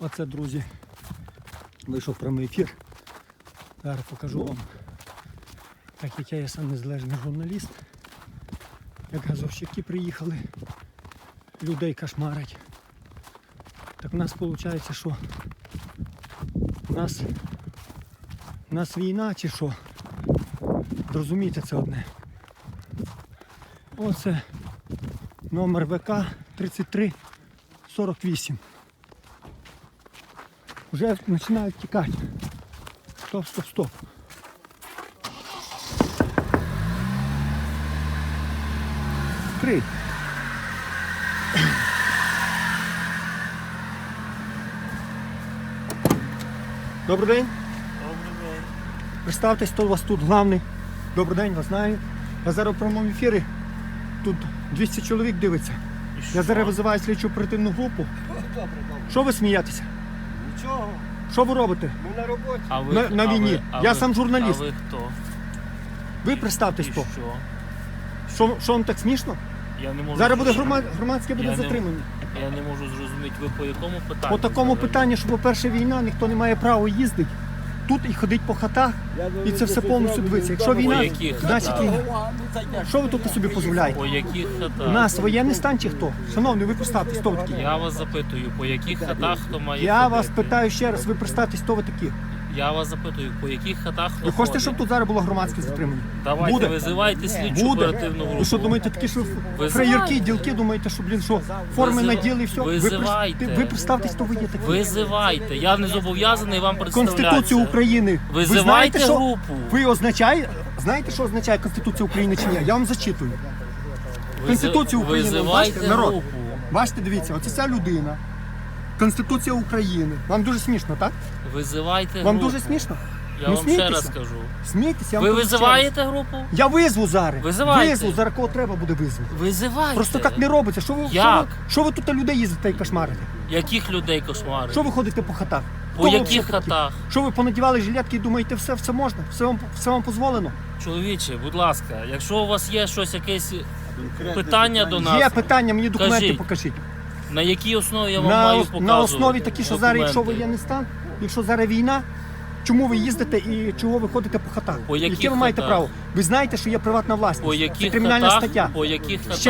Оце, друзі, вийшов прямий ефір. Зараз покажу вам, так як я є сам незалежний журналіст, як газовщики приїхали, людей кошмарять. Так в нас виходить, що у нас, у нас війна чи що? Зрозумійте це одне. Оце номер ВК 3348. Вже починають тікати. Стоп, стоп, стоп. Крий. Добрий день. Добрий день. Представтесь, хто у вас тут главний. Добрий день, вас знаю. Я зараз в прямому ефірі. Тут 200 чоловік дивиться. Я зараз визиваю слідчу оперативну групу. Добре, добре. Що ви смієтеся? Нічого, Що ви робите? ми на роботі. А ви, На- на а ви- а Я ви- сам журналіст. А ви хто? Ви представтесь І хто. що? Що, що вам так смішно? Я не можу Зараз буде зрозуміти. громадське буде Я не- затримання. Я не можу зрозуміти, ви по якому питанню? По такому взагалі? питанню, що по-перше, війна, ніхто не має права їздити. Тут і ходить по хатах, і це все повністю дивиться. Якщо війна, яких значить війна. Що ви тут собі дозволяєте? По яких хатах? У нас воєнний стан чи хто? Шановний, ви представтесь, хто ви такі? Я вас запитую, по яких хатах хто має Я ходити? вас питаю ще раз, ви представтесь, хто ви такі? Я вас запитую, по яких хатах хто Ви хочете, ходить? щоб тут зараз було громадське затримання? Давайте Буде? визивайте слідчу Буде. оперативну групу. Ви що думаєте, такі що Визивайте. фраєрки, ділки, думаєте, що, блін, що форми Визив- наділи і все? Ви, Визивайте. при- ви представтесь, хто ви є такі. Визивайте. Я не зобов'язаний вам представлятися. Конституцію України. ви Визивайте знаєте, що групу. ви означає, знаєте, що означає Конституція України чи ні? Я вам зачитую. Конституцію України, Визивайте бачите, народ. групу. Бачите, дивіться, оце ця людина. Конституція України. Вам дуже смішно, так? Визивайте Вам групу. дуже смішно? Я Ну, вам ще смійтеся. раз кажу. Смійтеся, я Ви вам кажу ще раз. визиваєте групу? Я визву зараз. Визивайте. Визву, зараз кого треба буде визву. Визивайте. Просто так не робиться. Що ви, що Як? ви, що ви тут людей їздите і кошмарите? Яких людей кошмари? Що ви ходите по хатах? По Хто ви яких взагалі такі? хатах? Що ви понадівали жилетки і думаєте, все, все можна, все вам, все вам дозволено? Чоловіче, будь ласка, якщо у вас є щось якесь питання до нас, Є питання, мені документи Кажіть. покажіть. На якій основі я вам На, маю показувати? на основі такі, що зараз, якщо воєнний стан, якщо зараз війна, чому ви їздите і чого ви ходите по хатах? По яких Яке ви маєте хатах? право? Ви знаєте, що є приватна власність. По Це яких кримінальна хатах, стаття. по яких Ще хатах